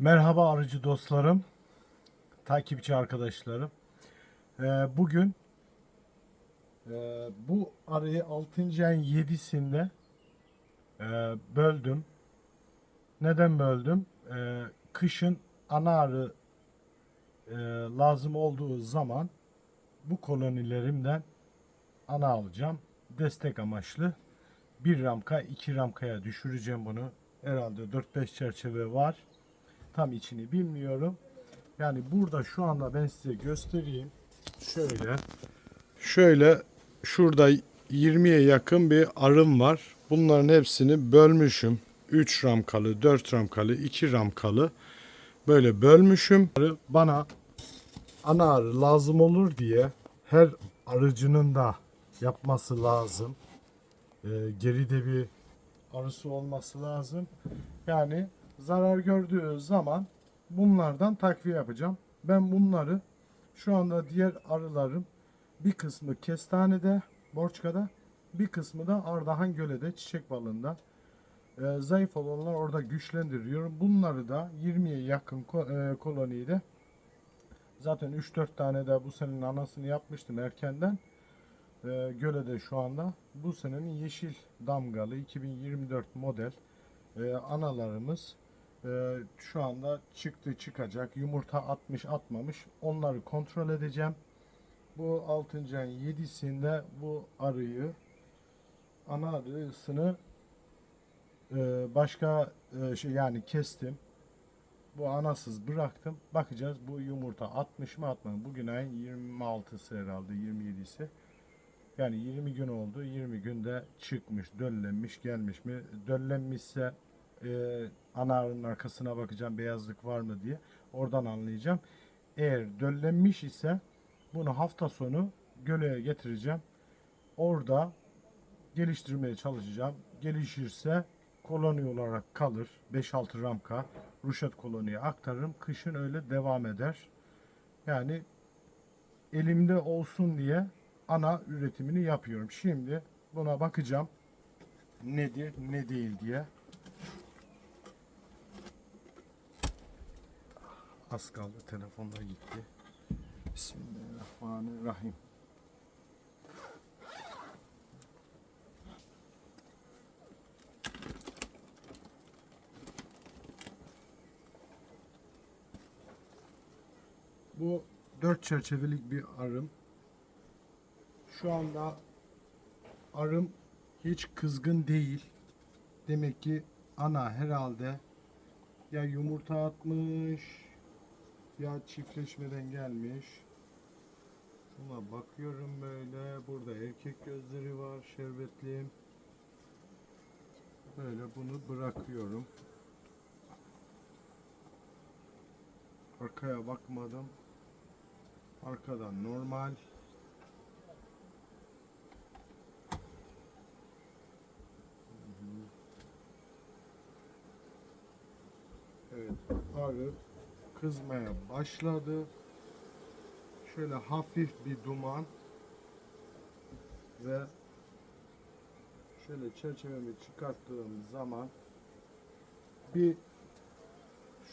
Merhaba arıcı dostlarım, takipçi arkadaşlarım. Ee, bugün e, bu arıyı 6. ayın 7'sinde e, böldüm. Neden böldüm? E, kışın ana arı e, lazım olduğu zaman bu kolonilerimden ana alacağım. Destek amaçlı. Bir ramka, iki ramkaya düşüreceğim bunu. Herhalde 4-5 çerçeve var tam içini bilmiyorum. Yani burada şu anda ben size göstereyim. Şöyle. Şöyle şurada 20'ye yakın bir arım var. Bunların hepsini bölmüşüm. 3 ramkalı, 4 ramkalı, 2 ramkalı böyle bölmüşüm. Bana ana arı lazım olur diye her arıcının da yapması lazım. Ee, geride bir arısı olması lazım. Yani zarar gördüğü zaman bunlardan takviye yapacağım. Ben bunları şu anda diğer arılarım bir kısmı kestanede, Borçka'da, bir kısmı da Ardahan Göle'de, çiçek balında. Ee, zayıf olanlar orada güçlendiriyorum. Bunları da 20'ye yakın ko- e, koloniyi de zaten 3-4 tane de bu senenin anasını yapmıştım erkenden. Ee, Göle'de şu anda bu senenin yeşil damgalı 2024 model e, analarımız e, şu anda çıktı çıkacak. Yumurta atmış atmamış. Onları kontrol edeceğim. Bu 6. ayın 7'sinde bu arıyı ana arısını e, başka e, şey yani kestim. Bu anasız bıraktım. Bakacağız bu yumurta atmış mı atmadı mı? Bugün ayın 26'sı herhalde 27'si. Yani 20 gün oldu. 20 günde çıkmış, döllenmiş, gelmiş mi? Döllenmişse e, ana arkasına bakacağım beyazlık var mı diye. Oradan anlayacağım. Eğer döllenmiş ise bunu hafta sonu göleğe getireceğim. Orada geliştirmeye çalışacağım. Gelişirse koloni olarak kalır. 5-6 ramka ruşet koloniye aktarırım. Kışın öyle devam eder. Yani elimde olsun diye ana üretimini yapıyorum. Şimdi buna bakacağım. Nedir, ne değil diye. Az kaldı telefonda gitti. Bismillahirrahmanirrahim. Bu dört çerçevelik bir arım. Şu anda arım hiç kızgın değil. Demek ki ana herhalde ya yumurta atmış ya çiftleşmeden gelmiş. Buna bakıyorum böyle. Burada erkek gözleri var şerbetli. Böyle bunu bırakıyorum. Arkaya bakmadım. Arkadan normal. Evet, arı kızmaya başladı. Şöyle hafif bir duman ve şöyle çerçevemi çıkarttığım zaman bir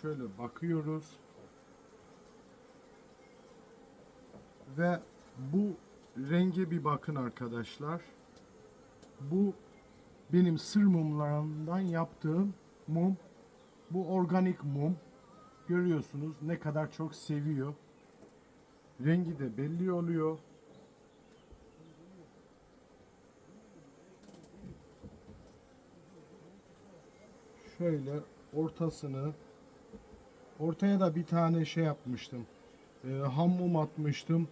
şöyle bakıyoruz ve bu renge bir bakın arkadaşlar. Bu benim sır mumlarından yaptığım mum. Bu organik mum. Görüyorsunuz ne kadar çok seviyor. Rengi de belli oluyor. Şöyle ortasını ortaya da bir tane şey yapmıştım. Ee, ham mum atmıştım.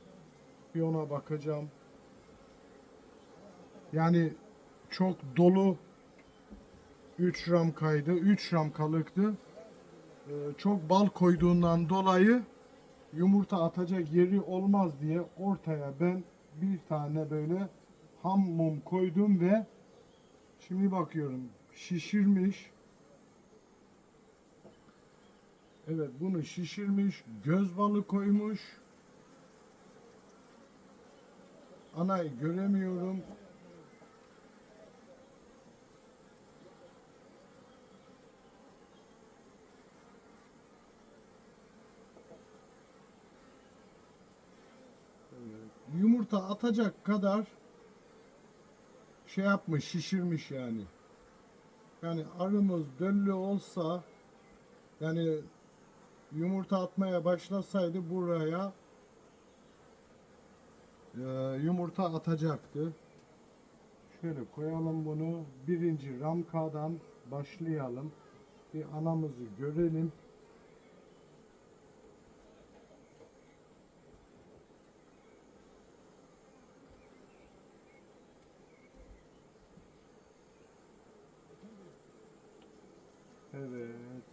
Bir ona bakacağım. Yani çok dolu 3 ramkaydı. 3 ramkalıktı. Ee, çok bal koyduğundan dolayı yumurta atacak yeri olmaz diye ortaya ben bir tane böyle ham mum koydum ve şimdi bakıyorum şişirmiş. Evet bunu şişirmiş, göz balı koymuş. Anayı göremiyorum. Yumurta atacak kadar şey yapmış, şişirmiş yani. Yani arımız döllü olsa yani yumurta atmaya başlasaydı buraya e, yumurta atacaktı. Şöyle koyalım bunu. Birinci ramkadan başlayalım. Bir anamızı görelim. Evet.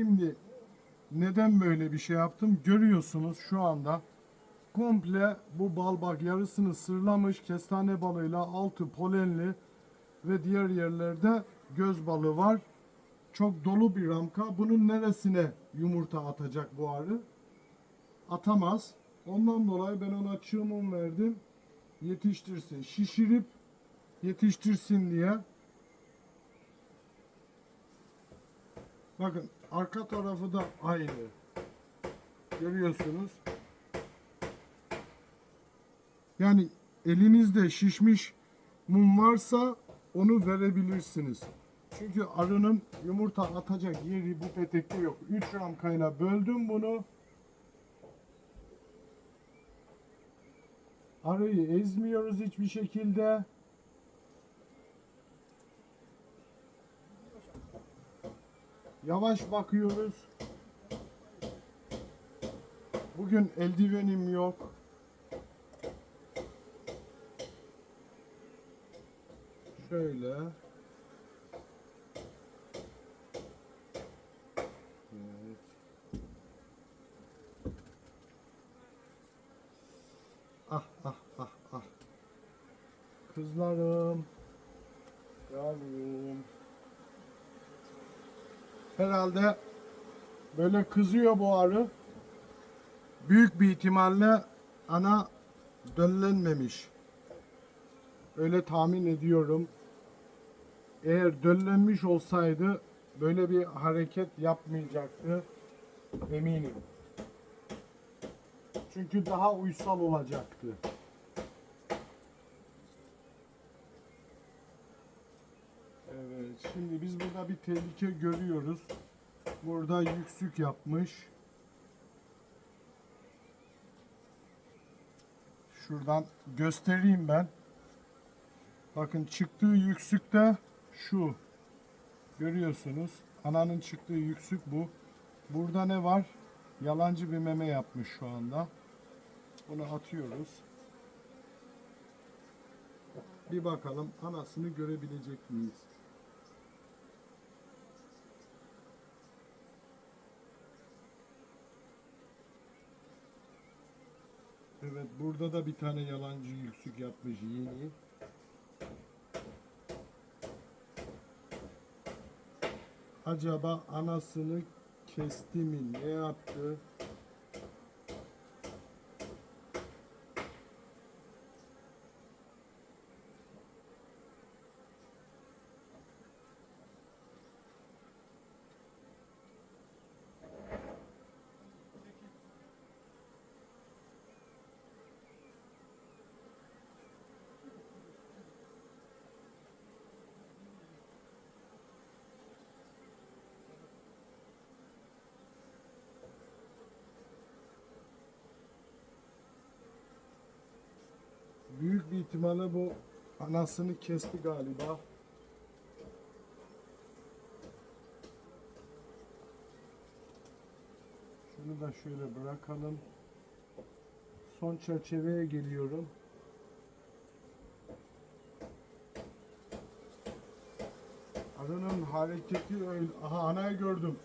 Şimdi neden böyle bir şey yaptım? Görüyorsunuz şu anda komple bu bal bak yarısını sırlamış kestane balıyla altı polenli ve diğer yerlerde göz balı var. Çok dolu bir ramka. Bunun neresine yumurta atacak bu arı? Atamaz. Ondan dolayı ben ona çığmım verdim. Yetiştirsin. Şişirip yetiştirsin diye. Bakın arka tarafı da aynı. Görüyorsunuz. Yani elinizde şişmiş mum varsa onu verebilirsiniz. Çünkü arının yumurta atacak yeri bu petekte yok. 3 ramkayla böldüm bunu. Arıyı ezmiyoruz hiçbir şekilde. Yavaş bakıyoruz. Bugün eldivenim yok. Şöyle. Herhalde böyle kızıyor bu arı. Büyük bir ihtimalle ana döllenmemiş. Öyle tahmin ediyorum. Eğer döllenmiş olsaydı böyle bir hareket yapmayacaktı. Eminim. Çünkü daha uysal olacaktı. Evet, şimdi biz burada bir tehlike görüyoruz. Burada yüksük yapmış. Şuradan göstereyim ben. Bakın çıktığı yüksükte şu. Görüyorsunuz. Ananın çıktığı yüksük bu. Burada ne var? Yalancı bir meme yapmış şu anda. Bunu atıyoruz. Bir bakalım anasını görebilecek miyiz? Evet burada da bir tane yalancı yüksük yapmış yeni. Acaba anasını kesti mi? Ne yaptı? Büyük bir ihtimalle bu anasını kesti galiba. Şunu da şöyle bırakalım. Son çerçeveye geliyorum. Arının hareketi öyle. Aha anayı gördüm.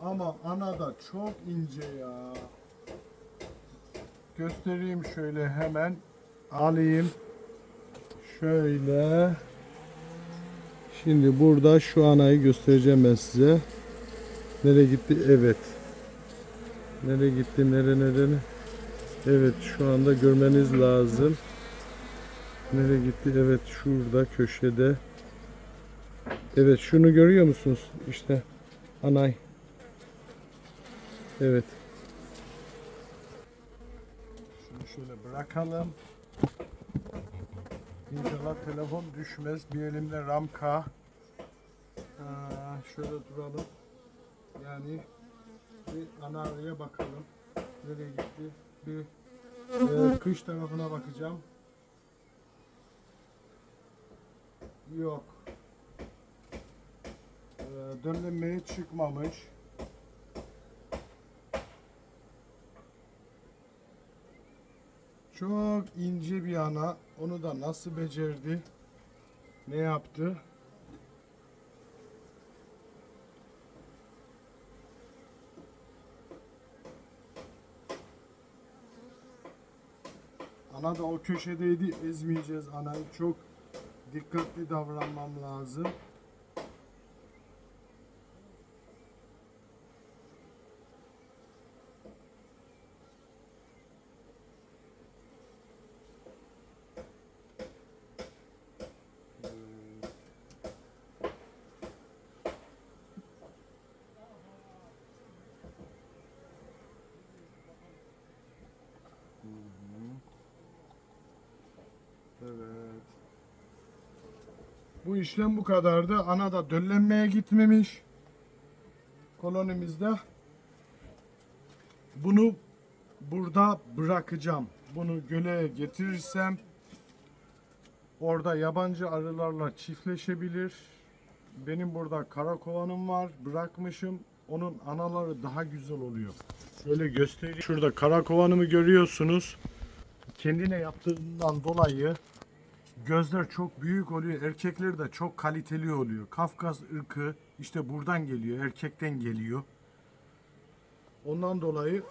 Ama ana da çok ince ya. Göstereyim şöyle hemen alayım. Şöyle. Şimdi burada şu anayı göstereceğim ben size. Nereye gitti? Evet. Nereye gitti? Nere nereye? Evet şu anda görmeniz lazım. Nereye gitti? Evet şurada köşede. Evet şunu görüyor musunuz? İşte anay. Evet. Şunu şöyle bırakalım. İnşallah telefon düşmez. Bir elimde ramka. Aa, şöyle duralım. Yani bir ana araya bakalım. Nereye gitti? Bir e, kış tarafına bakacağım. Yok. E, dönlemeye çıkmamış. Çok ince bir ana. Onu da nasıl becerdi? Ne yaptı? Ana da o köşedeydi. Ezmeyeceğiz anayı. Çok dikkatli davranmam lazım. Bu işlem bu kadardı. Ana da döllenmeye gitmemiş. Kolonimizde. Bunu burada bırakacağım. Bunu göle getirirsem orada yabancı arılarla çiftleşebilir. Benim burada kara kovanım var. Bırakmışım. Onun anaları daha güzel oluyor. Şöyle göstereyim. Şurada kara kovanımı görüyorsunuz. Kendine yaptığından dolayı gözler çok büyük oluyor. Erkekler de çok kaliteli oluyor. Kafkas ırkı işte buradan geliyor. Erkekten geliyor. Ondan dolayı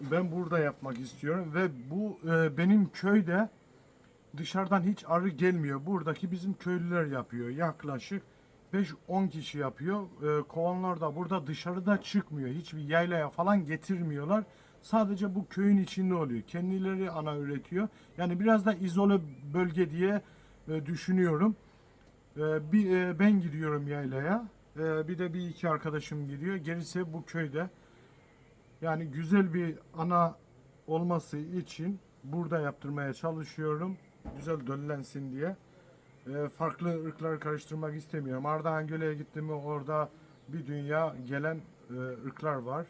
ben burada yapmak istiyorum ve bu e, benim köyde dışarıdan hiç arı gelmiyor. Buradaki bizim köylüler yapıyor. Yaklaşık 5-10 kişi yapıyor. E, kovanlar da burada dışarıda çıkmıyor. Hiçbir yaylaya falan getirmiyorlar. Sadece bu köyün içinde oluyor. Kendileri ana üretiyor. Yani biraz da izole bölge diye düşünüyorum. E, bir e, ben gidiyorum yaylaya. E, bir de bir iki arkadaşım gidiyor. Gerisi bu köyde. Yani güzel bir ana olması için burada yaptırmaya çalışıyorum. Güzel döllensin diye. E, farklı ırkları karıştırmak istemiyorum. Ardahan Gölü'ye gittim mi orada bir dünya gelen e, ırklar var.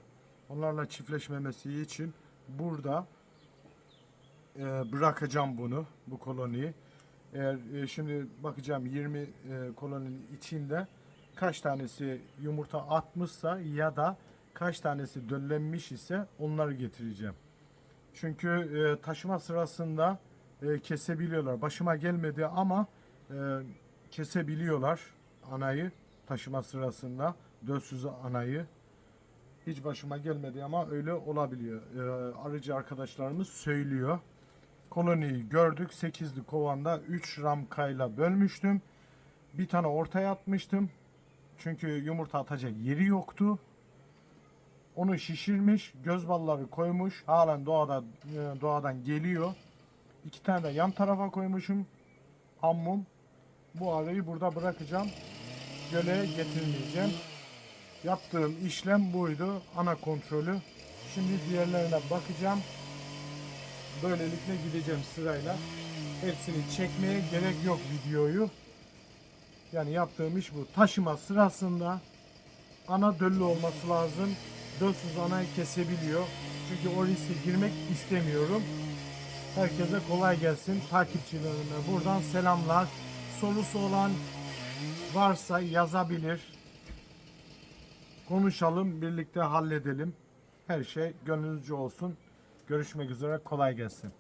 Onlarla çiftleşmemesi için burada e, bırakacağım bunu, bu koloniyi. Eğer e, şimdi bakacağım 20 e, koloninin içinde kaç tanesi yumurta atmışsa ya da kaç tanesi döllenmiş ise onları getireceğim. Çünkü e, taşıma sırasında e, kesebiliyorlar. Başıma gelmedi ama e, kesebiliyorlar anayı taşıma sırasında. Dölsüz anayı. Hiç başıma gelmedi ama öyle olabiliyor. E, arıcı arkadaşlarımız söylüyor. Koloniyi gördük. 8'li kovanda 3 ramkayla bölmüştüm. Bir tane ortaya atmıştım. Çünkü yumurta atacak yeri yoktu. Onu şişirmiş, göz balları koymuş. Halen doğada e, doğadan geliyor. İki tane de yan tarafa koymuşum. Hammum. Bu arıyı burada bırakacağım. Göle getirmeyeceğim. Yaptığım işlem buydu. Ana kontrolü. Şimdi diğerlerine bakacağım. Böylelikle gideceğim sırayla. Hepsini çekmeye gerek yok videoyu. Yani yaptığım iş bu. Taşıma sırasında ana döllü olması lazım. Dölsüz anayı kesebiliyor. Çünkü o riske girmek istemiyorum. Herkese kolay gelsin. Takipçilerime buradan selamlar. Sorusu olan varsa yazabilir. Konuşalım, birlikte halledelim. Her şey gönlünüzce olsun. Görüşmek üzere, kolay gelsin.